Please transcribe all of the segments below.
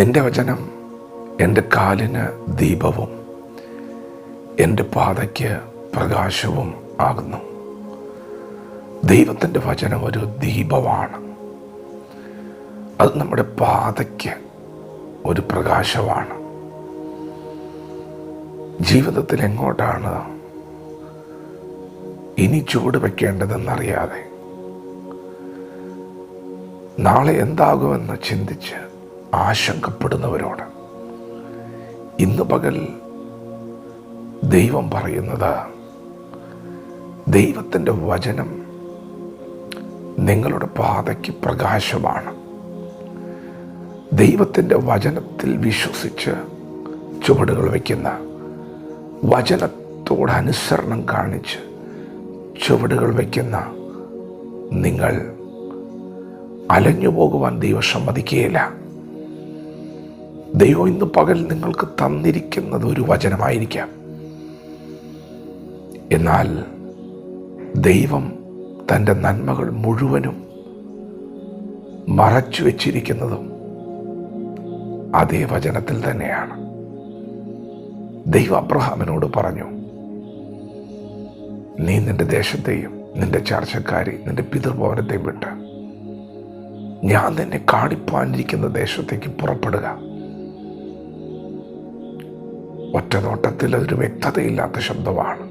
നിന്റെ വചനം എന്റെ കാലിന് ദീപവും എന്റെ പാതയ്ക്ക് പ്രകാശവും ആകുന്നു. ദൈവത്തിന്റെ വചനം ഒരു ദീപമാണ്. അത് നമ്മുടെ പാതയ്ക്ക് ഒരു പ്രകാശമാണ്. ജീവിതത്തിൽ എങ്ങോട്ടാണ് ഇനി ചുവട് വയ്ക്കേണ്ടതെന്നറിയാതെ നാളെ എന്താകുമെന്ന് ചിന്തിച്ച് ആശങ്കപ്പെടുന്നവരോട്. ഇന്ന് പകൽ ദൈവം പറയുന്നത് ദൈവത്തിന്റെ വചനം നിങ്ങളുടെ പാതയ്ക്ക് പ്രകാശമാണ്. ദൈവത്തിന്റെ വചനത്തിൽ വിശ്വസിച്ച് ചുവടുകൾ വയ്ക്കുന്ന വചനത്തോട് അനുസരണം കാണിച്ച് ചുവടുകൾ വയ്ക്കുന്ന നിങ്ങൾ അലഞ്ഞു പോകുവാൻ ദൈവം സമ്മതിക്കുകയില്ല. ദൈവം ഇന്ന് പകൽ നിങ്ങൾക്ക് തന്നിരിക്കുന്നത് ഒരു വചനമായിരിക്കാം. എന്നാൽ ദൈവം തന്റെ നന്മകൾ മുഴുവനും മറച്ചു വച്ചിരിക്കുന്നതും അതേ വചനത്തിൽ തന്നെയാണ്. ദൈവം അബ്രഹാമിനോട് പറഞ്ഞു നീ നിന്റെ ദേശത്തെയും നിന്റെ ചർച്ചക്കാരെ നിന്റെ പിതൃഭവനത്തെയും വിട്ട് ഞാൻ നിന്നെ കാണിപ്പാനിരിക്കുന്ന ദേശത്തേക്ക് പുറപ്പെടുക. ഒറ്റ നോട്ടത്തിൽ അതൊരു വ്യക്തതയില്ലാത്ത ശബ്ദമാണ്.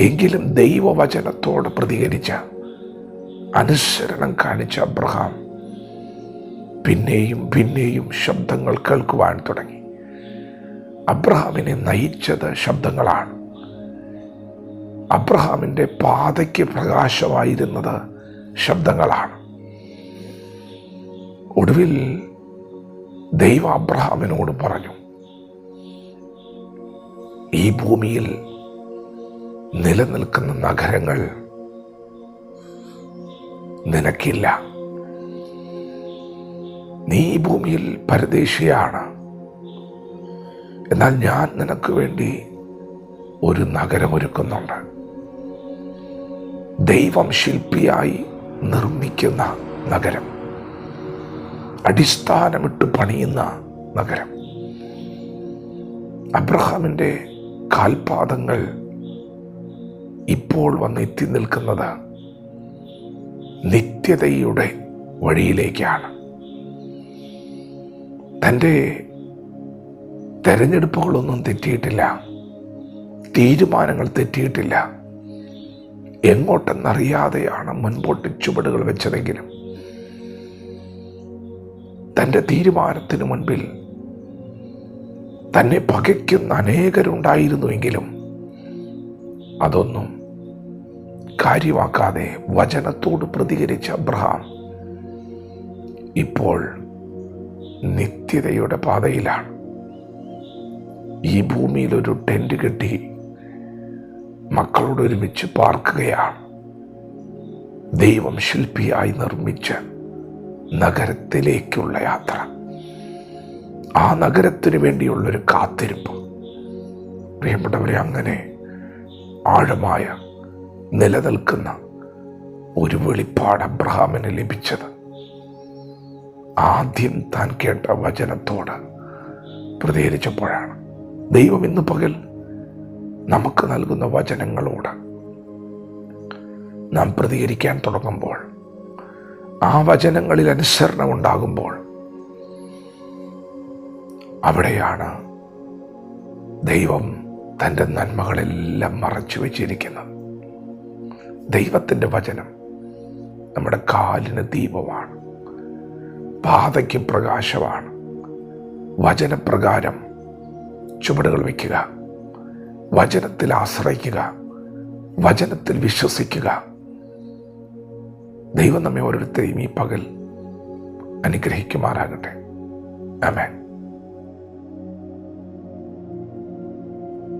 എങ്കിലും ദൈവവചനത്തോട് പ്രതികരിച്ച അനുസരണം കാണിച്ച അബ്രഹാം പിന്നെയും പിന്നെയും ശബ്ദങ്ങൾ കേൾക്കുവാൻ തുടങ്ങി. അബ്രഹാമിനെ നയിച്ചത് ശബ്ദങ്ങളാണ്. അബ്രഹാമിന്റെ പാതയ്ക്ക് പ്രകാശമായിരുന്നത് ശബ്ദങ്ങളാണ്. ഒടുവിൽ ദൈവ അബ്രഹാമിനോട് പറഞ്ഞു ഈ ഭൂമിയിൽ നിലനിൽക്കുന്ന നഗരങ്ങൾ നിനക്കില്ല. നീ ഈ ഭൂമിയിൽ പരദേശിയാണ്. എന്നാൽ ഞാൻ നിനക്ക് വേണ്ടി ഒരു നഗരമൊരുക്കുന്നുണ്ട് ദൈവം ശില്പിയായി നിർമ്മിക്കുന്ന നഗരം. അടിസ്ഥാനമിട്ട് പണിയുന്ന നഗരം. അബ്രഹാമിന്റെ കാൽപാദങ്ങൾ ഇപ്പോൾ വന്ന് എത്തി നിൽക്കുന്നത് നിത്യതയുടെ വഴിയിലേക്കാണ്. തന്റെ തെരഞ്ഞെടുപ്പുകളൊന്നും തെറ്റിയിട്ടില്ല തീരുമാനങ്ങൾ തെറ്റിയിട്ടില്ല. എങ്ങോട്ടെന്നറിയാതെയാണ് മുൻപോട്ട് ചുവടുകൾ വെച്ചതെങ്കിലും തന്റെ തീരുമാനത്തിന് മുൻപിൽ തന്നെ പകയ്ക്കുന്ന അനേകരുണ്ടായിരുന്നുവെങ്കിലും അതൊന്നും കാര്യമാക്കാതെ വചനത്തോട് പ്രതികരിച്ച അബ്രഹാം ഇപ്പോൾ നിത്യതയുടെ പാതയിലാണ്. ഈ ഭൂമിയിൽ ഒരു ടെന്റ് കെട്ടി മക്കളോട് ഒരുമിച്ച് പാർക്കുകയാണ്. ദൈവം ശില്പിയായി നിർമ്മിച്ച നഗരത്തിലേക്കുള്ള യാത്ര. ആ നഗരത്തിന് വേണ്ടിയുള്ളൊരു കാത്തിരിപ്പ്. പ്രിയപ്പെട്ടവരെ അങ്ങനെ ആഴമായ നിലനിൽക്കുന്ന ഒരു വെളിപ്പാട് അബ്രഹാമിന് ലഭിച്ചത്. ആദ്യം താൻ കേട്ട വചനത്തോട് പ്രതികരിച്ചപ്പോഴാണ്. ദൈവം ഇന്ന് പകൽ നമുക്ക് നൽകുന്ന വചനങ്ങളോട് നാം പ്രതികരിക്കാൻ തുടങ്ങുമ്പോൾ ആ വചനങ്ങളിൽ അനുസരണം ഉണ്ടാകുമ്പോൾ അവിടെയാണ് ദൈവം തന്റെ നന്മകളെല്ലാം മറച്ചു വച്ചിരിക്കുന്നത്. ദൈവത്തിന്റെ വചനം നമ്മുടെ കാലിന് ദീപമാണ് പാതയ്ക്ക് പ്രകാശമാണ്. വചനപ്രകാരം ചുവടുകൾ വയ്ക്കുക വചനത്തിൽ ആശ്രയിക്കുക വചനത്തിൽ വിശ്വസിക്കുക. ദൈവം നമ്മെ ഓരോരുത്തരെയും ഈ പകൽ അനുഗ്രഹിക്കുമാറാകട്ടെ. ആമേൻ.